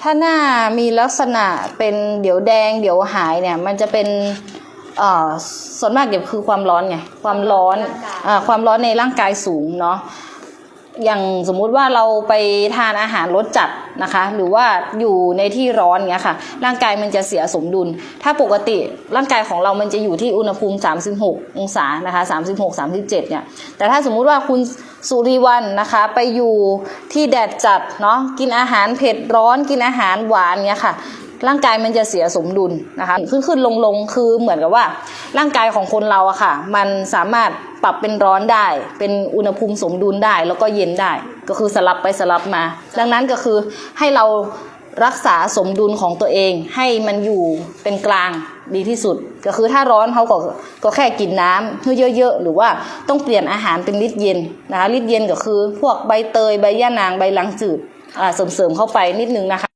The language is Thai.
ถ้าหน้ามีลักษณะเป็นเดี๋ยวแดงเดี๋ยวหายเนี่ย มันจะเป็นเอ่อส่วนมากเดี๋ยวคือความร้อนไงความร้อนอ่าความร้อนในร่างกายสูงเนาะอย่างสมมุติว่าเราไปทานอาหารรสจัดนะคะ หรือว่าอยู่ในที่ร้อนเงี้ยค่ะ ร่างกายมันจะเสียสมดุล ถ้าปกติร่างกายของเรามันจะอยู่ที่อุณหภูมิ 36 องศานะคะ 36 37 เนี่ย แต่ถ้าสมมุติว่าคุณ สุริวันนะคะไปอยู่ที่แดดจัดเนาะกินอาหารเผ็ดร้อนกินอาหารหวานเนี่ยค่ะ ร่างกายมันจะเสียสมดุลนะคะขึ้นขึ้นลงลงคือเหมือนกับว่า ร่างกายของคนเราอะค่ะ มันสามารถปรับเป็นร้อนได้ เป็นอุณหภูมิสมดุลได้แล้วก็เย็นได้ ก็คือสลับไปสลับมา ดังนั้นก็คือให้เรา รักษาสมดุลของตัวเองให้มันอยู่เป็นกลางดีที่สุด ก็คือถ้าร้อนเขาก็ก็แค่กินน้ำให้เยอะๆ หรือว่าต้องเปลี่ยนอาหารเป็นลิตรเย็นนะคะลิตรเย็นก็คือพวกใบเตยใบย่านางใบลังจืดอ่าเสริมๆเข้าไปนิดนึงนะคะ